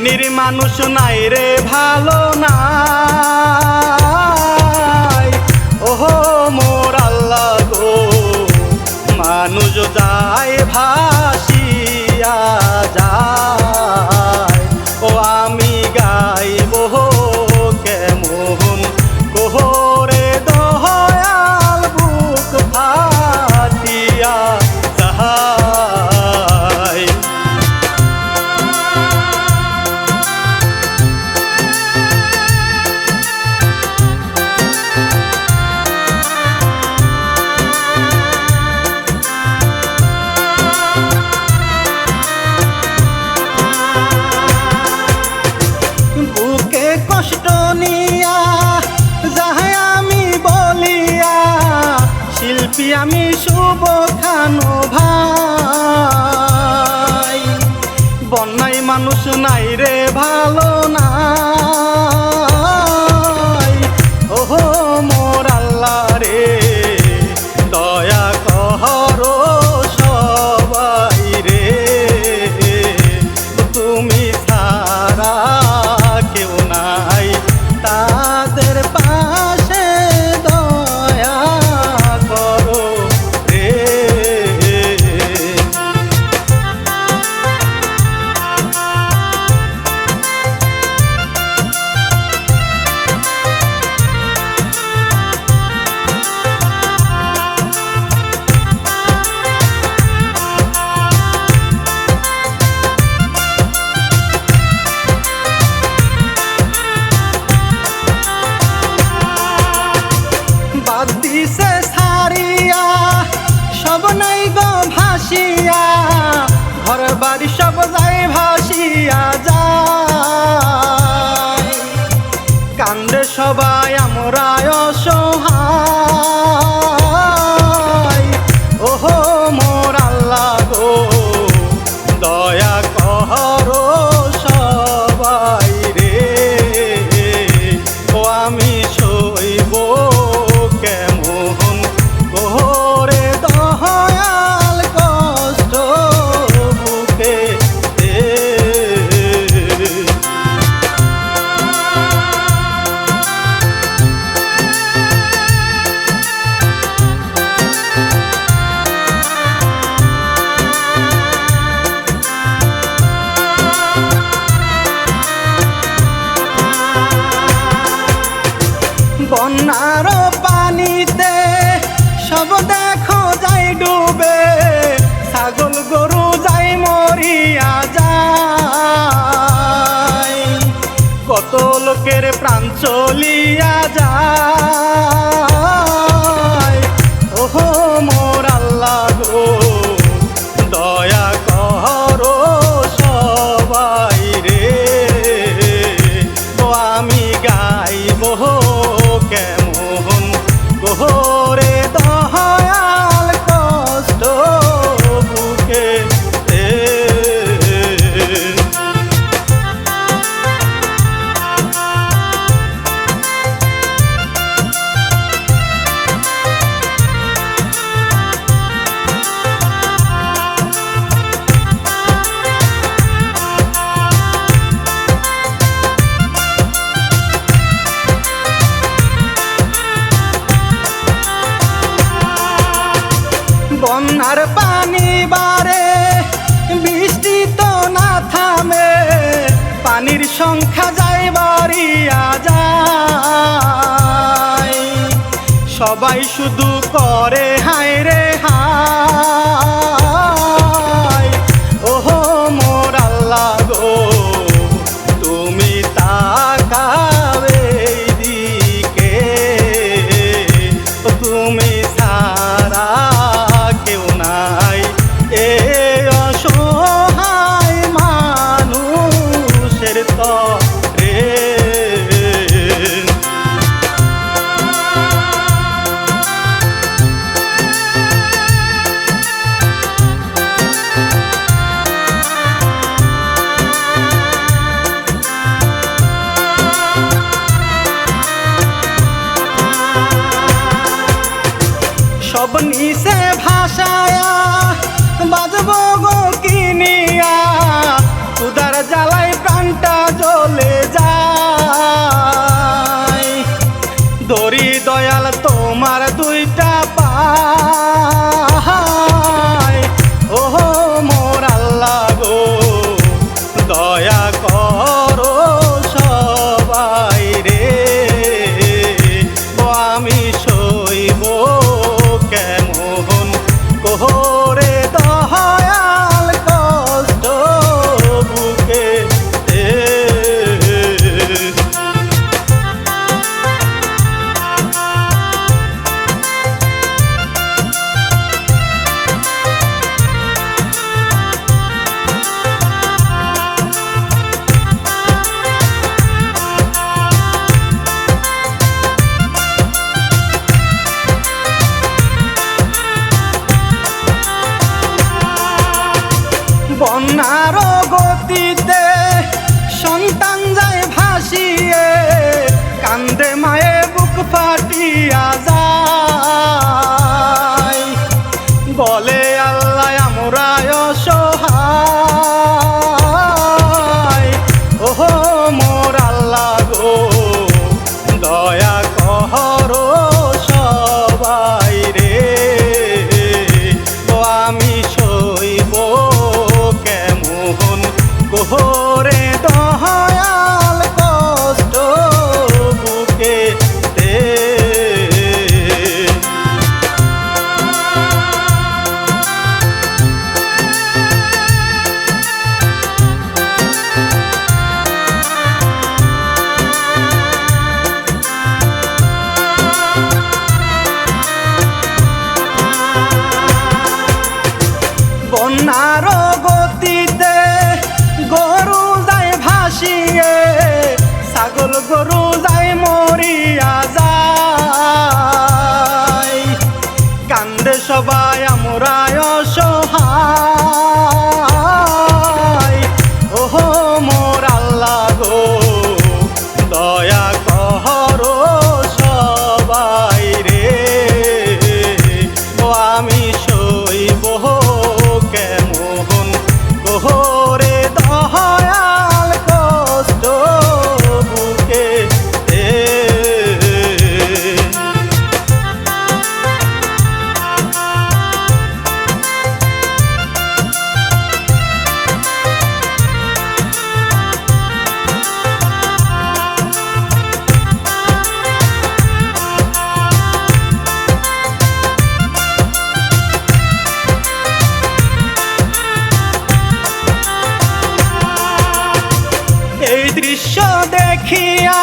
শ্রেণির মানুষ নাই রে ভালো না ওহো মোর আল্লাহ গো মানুষ যায় ভাসিয়া যায়। আমি শুভ খানো ভাই। বন্যায় মানুষ নাই রে ভালো। পাখির সংখ্যা যায় বাড়িয়া যায়। সবাই শুধু করে হায় রে হায়। সব নিশে ভাষায়া বাজবো দৃশ্য দেখিয়া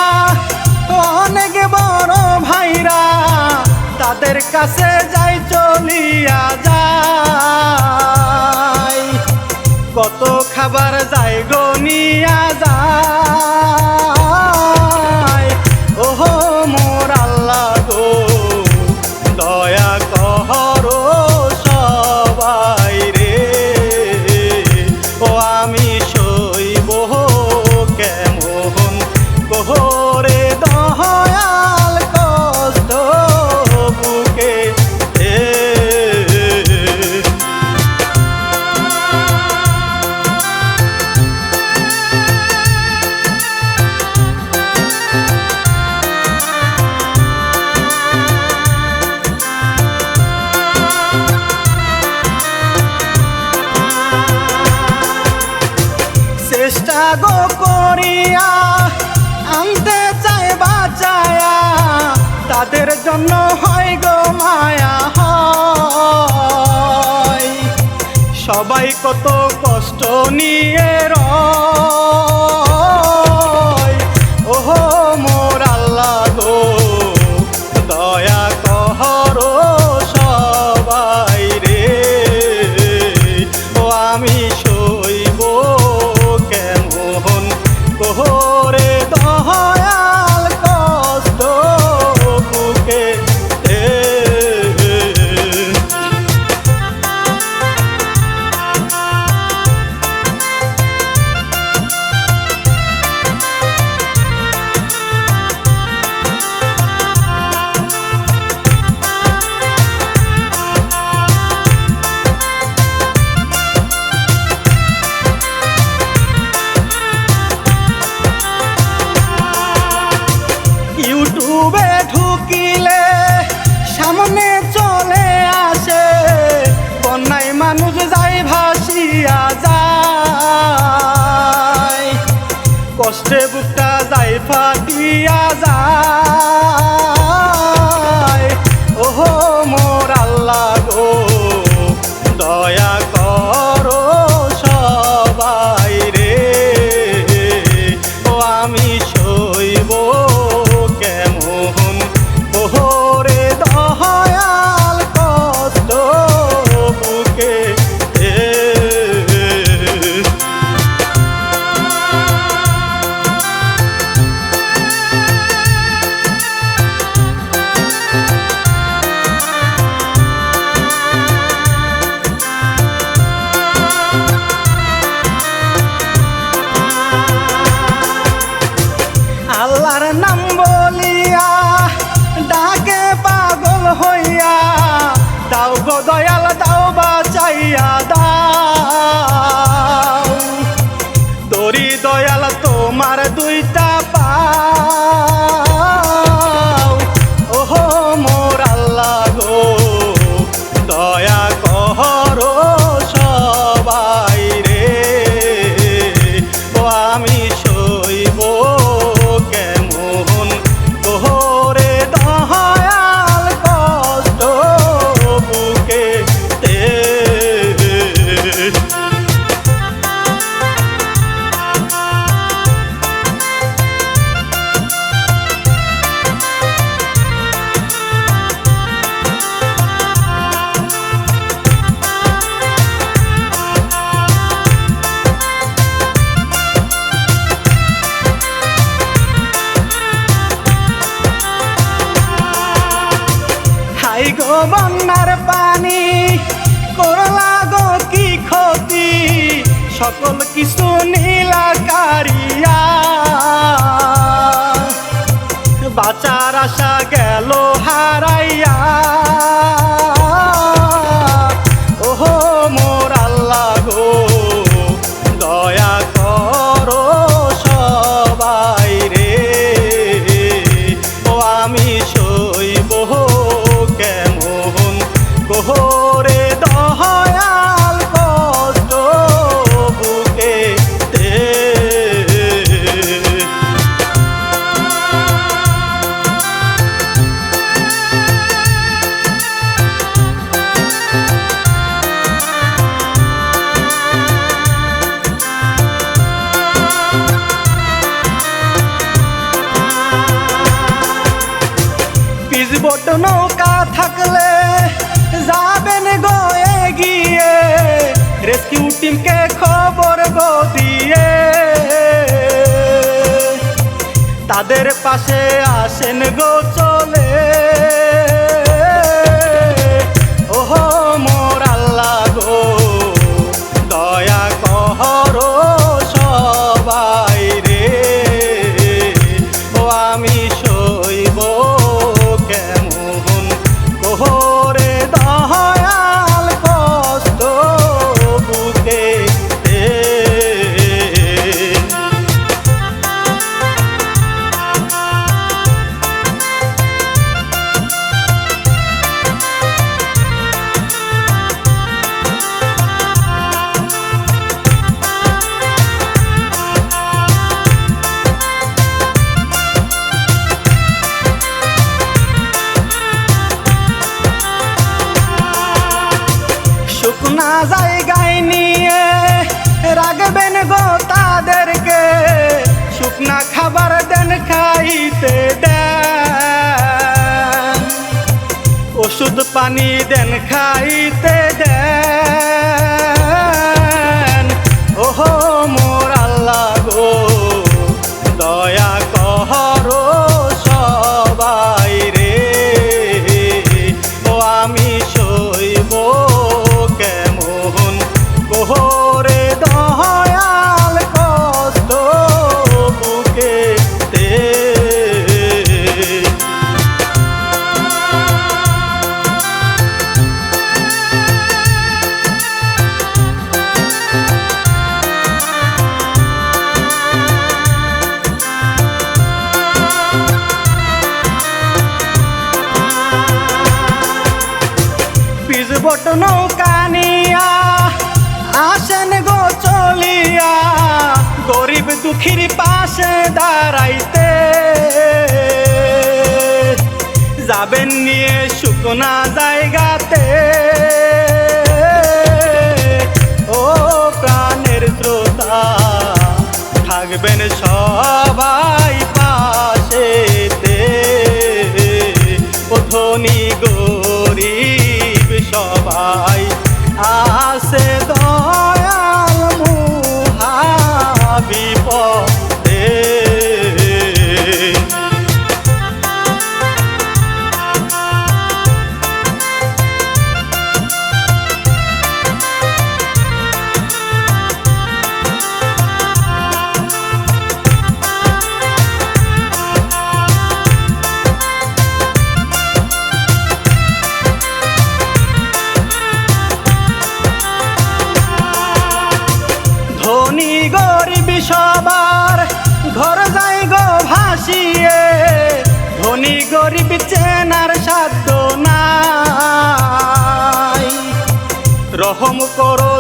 অনেক বড় ভাইরা তাদের কাছে যাই চলিয়া যায় কত খাবার যায় গনিয়া যায় দয়া কর। তোমার দুইটা পা। গো বন্যার পানি। করলা গো, কি ক্ষতি? সকল কিছু নীলা কারিয়া বাঁচার আশা গেল হারাইয়া। নৌকা থাকলে যাবেন গয়ে গিয়ে রেস্কিউ টিমকে খবর গো দিয়ে। তাদের পাশে আসেন গো সুখীর পাশে দাঁড়াইতে। যাবেন নিয়ে শুকনা জায়গাতে। coro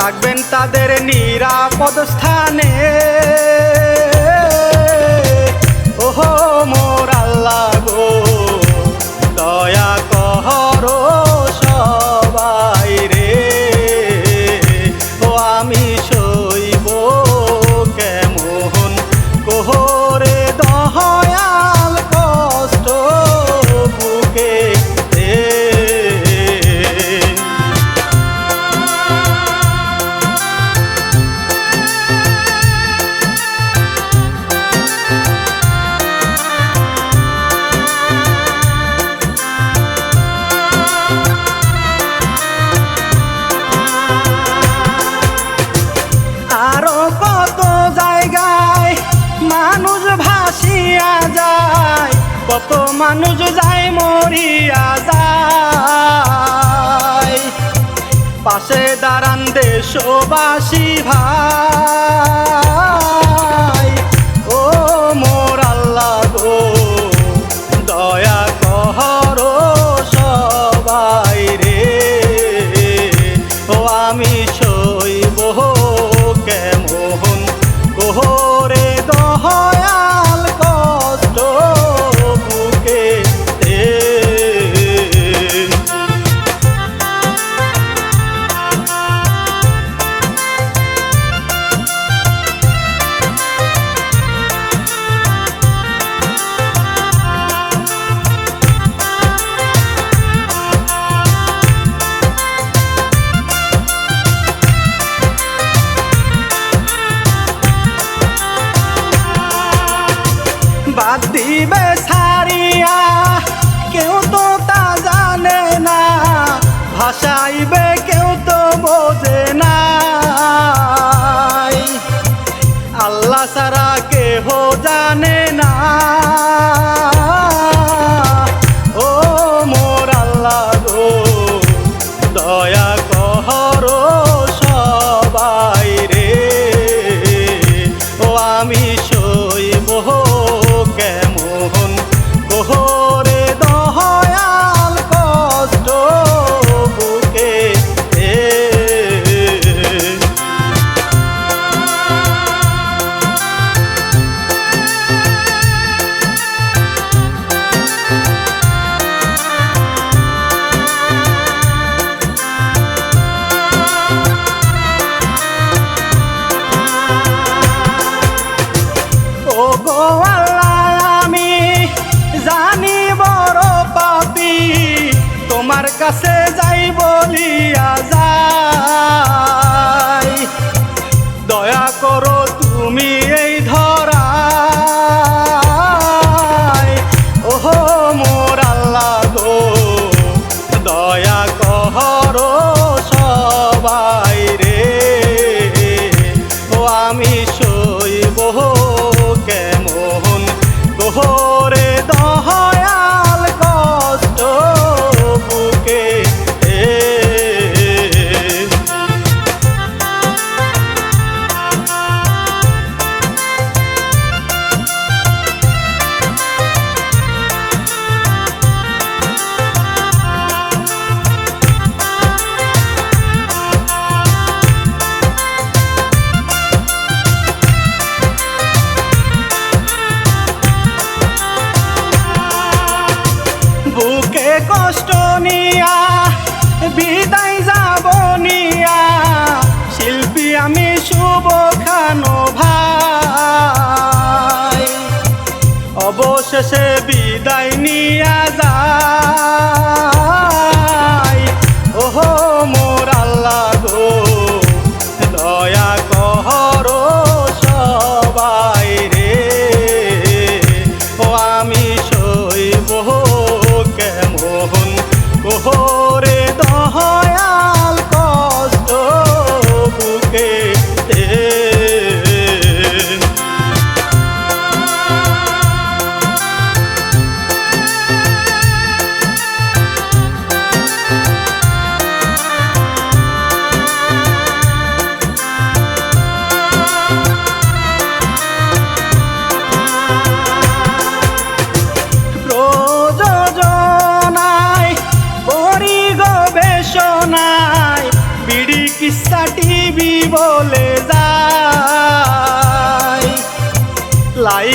রাখবেন তাদের নিরাপদ স্থানে। ওহো কত মানুষ যায় মরিয়া যায়। পাশে দাঁড়ান দেশবাসী ভাই। হরণ